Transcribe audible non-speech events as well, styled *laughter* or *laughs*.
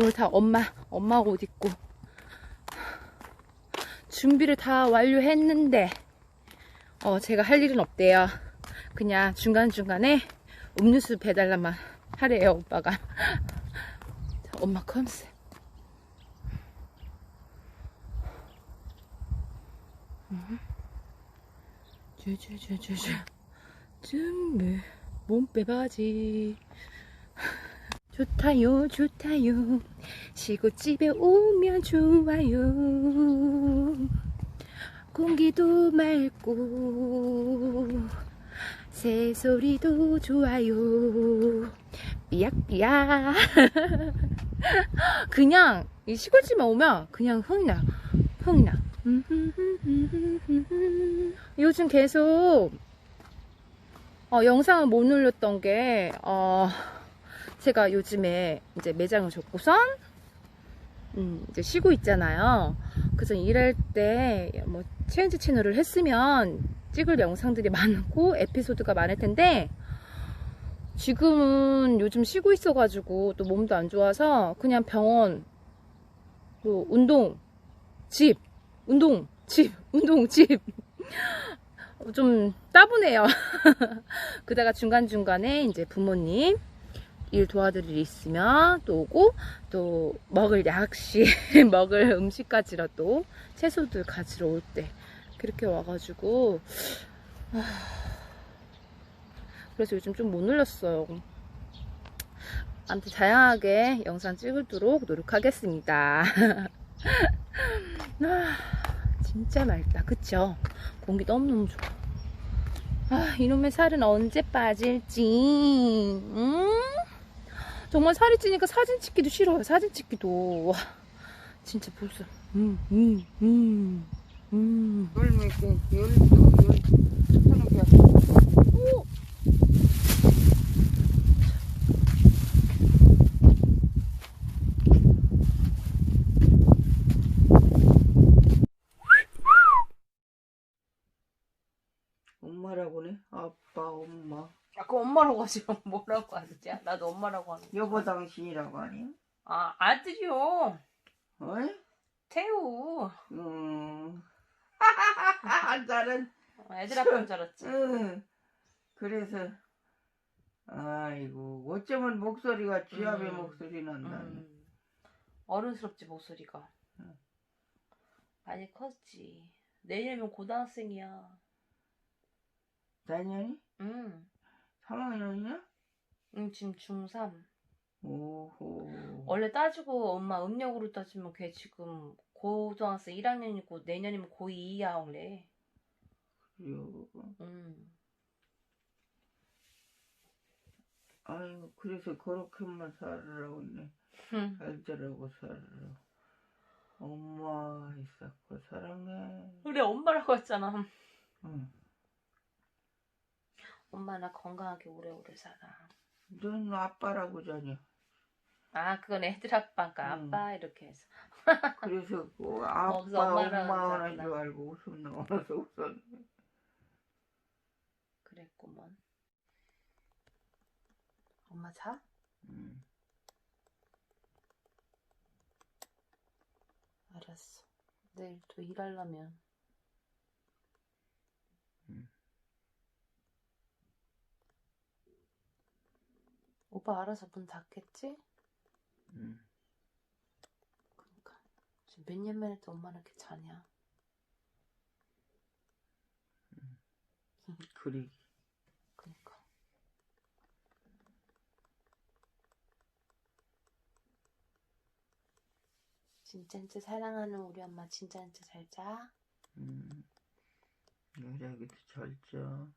오늘 다 엄마, 엄마 옷 입고 준비를 다 완료했는데 어, 제가 할 일은 없대요. 그냥 중간중간에 음료수 배달만 하래요, 오빠가. 자, 엄마 컨셉. 주주주주주 준비 몸빼 바지 좋다요 좋다요. 시골집에 오면 좋아요. 공기도 맑고 새소리도 좋아요. 삐약삐약. *laughs* 그냥 이 시골집에 오면 그냥 흥이 나 흥이 나. *laughs* 요즘 계속 어, 영상을 못 올렸던 게 어, 제가 요즘에 이제 매장을 줬고선 음, 이제 쉬고 있잖아요. 그래서 일할 때 뭐 체인지 채널을 했으면 찍을 영상들이 *laughs* 많고 에피소드가 많을 텐데 지금은 요즘 쉬고 있어가지고 또 몸도 안 좋아서 그냥 병원 또 운동 집 운동 집 *laughs* 운동 집 좀 따분해요. *laughs* 그다가 중간중간에 이제 부모님 일 도와드릴 일 있으면 또 오고 또 먹을 약시 *laughs* 먹을 음식까지라도 채소들 가지러 올 때 그렇게 와가지고 아, 그래서 요즘 좀 못 올렸어요. 아무튼 다양하게 영상 찍도록 노력하겠습니다. *laughs* 아, 진짜 맑다. 그쵸? 공기 너무너무 좋아. 아, 이놈의 살은 언제 빠질지. 음? 정말 살이 찌니까 사진 찍기도 싫어요. 사진 찍기도. 와, 진짜 벌써. 음, 음, 음, 음. 때 열도 열 하는 게 오! 엄마라고네 아빠 엄마 아까 엄마라고 하지. *laughs* 뭐라고 하지? 나도 엄마라고 하는 여보 당신이라고 하니? 아 아들이요. 어이? 태우. 음. *laughs* 나는 애들 아빠인 줄 알았지. 응 그래서 아이고 어쩌면 목소리가 쥐압의 음. 목소리 난다 음, 어른스럽지 목소리가. 응. 많이 컸지. 내년이면 고등학생이야. 다년이? 응, 3학년이냐? 응 지금 중3 오호 원래 따지고 엄마 음력으로 따지면 걔 지금 고등학생 1학년이고 내년이면 고2 이야 원래 그래요 음. 아이고 그래서 그렇게만 살으라고 했네 흠. 잘자라고 살으라 엄마 있었고 사랑해 그래 엄마라고 했잖아 응. 엄마 나 건강하게 오래오래 살아 넌 아빠라고 자냐 아 그건 애들 아빠가 음. 아빠 이렇게 해서 그래서 그 *laughs* 아빠 없어, 엄마라는 엄마 하는 자구나. 줄 알고 웃음 나와서 웃었네 그랬구먼 엄마 자? 응. 알았어 내일 또 일하려면 오빠 알아서 문 닫겠지? 응. 그러니까 지금 몇 년 만에 또 엄마는 이렇게 자냐 그리 그러니까 진짜 진짜 사랑하는 우리 엄마 진짜 진짜 잘 자. 응. 여자기도 잘자 응.